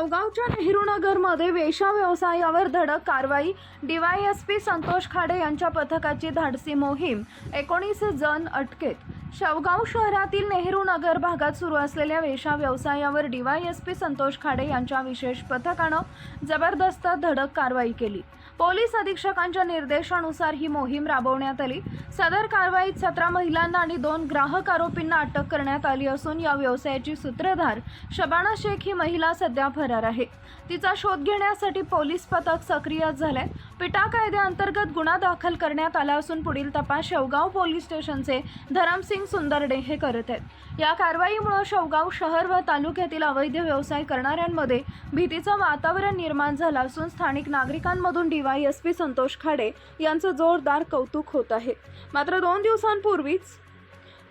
गावगावच्या नेहरूनगरमध्ये वेशा व्यवसायावर धडक कारवाई डीवायएसपी संतोष खाडे यांच्या पथकाची धाडसी मोहीम एकोणीस जण अटकेत. शेवगाव शहरातील नेहरू नगर भागात सुरू असलेल्या वेशा व्यवसायावर डीवायएसपी संतोष खाडे यांच्या विशेष पथकानं जबरदस्त धडक कारवाई केली. पोलीस अधीक्षकांच्या निर्देशानुसार ही मोहीम राबवण्यात आली. सदर कारवाईत सतरा महिलांना आणि दोन ग्राहक आरोपींना अटक करण्यात आली असून या व्यवसायाची सूत्रधार शबाना शेख ही महिला सध्या फरार आहे. तिचा शोध घेण्यासाठी पोलीस पथक सक्रिय झालंय. पिटा कायद्याअंतर्गत गुन्हा दाखल करण्यात आला असून पुढील तपास शेवगाव पोलीस स्टेशनचे धरमसिंग सुंदरडे हे करत आहेत. या कारवाईमुळे शेवगाव शहर व तालुक्यातील अवैध व्यवसाय करणाऱ्यांमध्ये भीतीचं वातावरण निर्माण झालं असून स्थानिक नागरिकांमधून डीवायएसपी संतोष खाडे यांचं जोरदार कौतुक होत आहे. मात्र दोन दिवसांपूर्वीच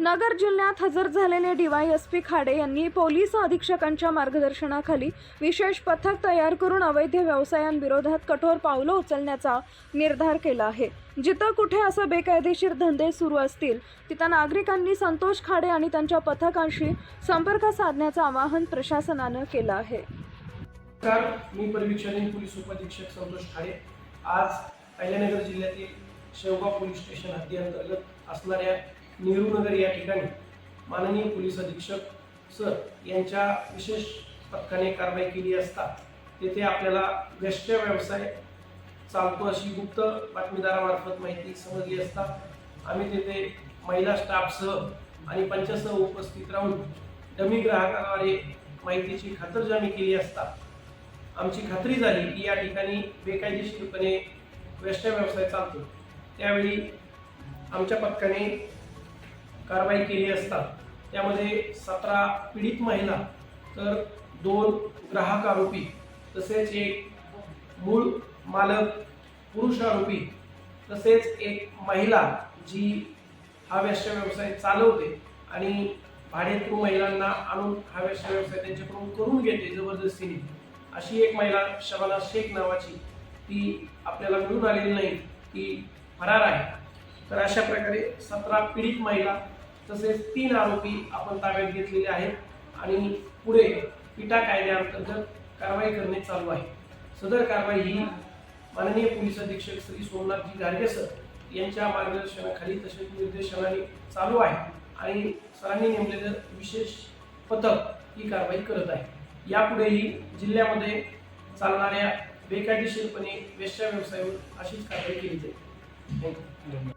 नगर जिल्ह्यात हजर झालेले डीवायएसपी खाडे यांनी पोलीस अधीक्षकांच्या मार्गदर्शनाखाली विशेष पथक तयार करून अवैध व्यवसायांविरोधात कठोर पावलं उचलण्याचा निर्धार केला आहे. जिथं कुठे असं बेकायदेशीर धंदे सुरू असतील तिथं नागरिकांनी संतोष खाडे आणि त्यांच्या पथकांशी संपर्क साधण्याचं आवाहन प्रशासनानं केलं आहे. मी पोलीस उपअधीक्षक संतोष खाडे. आज अहिल्यानगर जिल्ह्यातील शेवगाव पोलीस स्टेशन हद्दीअंतर्गत असणाऱ्या नेहरूनगर या ठिकाणी माननीय पोलीस अधीक्षक सर यांच्या विशेष पथकाने कारवाई केली असता तेथे आपल्याला व्यष्ट व्यवसाय चालतो अशी गुप्त बातमीदारामार्फत माहिती समजली असता आम्ही तेथे महिला स्टाफसह आणि पंचासह उपस्थित राहून डमी ग्राहकाद्वारे माहितीची खातरजमी केली असता आमची खात्री झाली की या ठिकाणी बेकायदेशीरपणे वेश्या व्यवसाय चालतो. त्यावेळी आमच्या पथकाने कारवाई केली असता त्यामध्ये सतरा पीडित महिला तर दोन ग्राहक आरोपी तसेच एक मूळ मालक पुरुष आरोपी तसेच एक महिला जी हा वेश्या व्यवसाय चालवते आणि भाडेकरू महिलांना आणून हा वेश्या व्यवसाय त्यांच्याकडून करून घेते जबरदस्तीने. अशी एक महिला शबाना शेख नावाची ती आपल्याला मिळून आलेली नाही ती फरार आहे. तर अशा प्रकारे सतरा पीडित महिला तसेच तीन आरोपी आपण ताब्यात घेतलेले आहेत आणि पुढे पिटा कायद्याअंतर्गत कारवाई करणे चालू आहे. सदर कारवाई ही माननीय पोलीस अधीक्षक श्री सोमनाथजी गाडगे सर यांच्या मार्गदर्शनाखाली तसेच निर्देशनाने चालू आहे आणि सरांनी नेमलेलं विशेष पथक ही कारवाई करत आहे. यापुढेही जिल्ह्यामध्ये चालणाऱ्या बेकायदेशीरपणे वेश्या व्यवसायावर अशीच कारवाई केली जाईल. थँक्यू.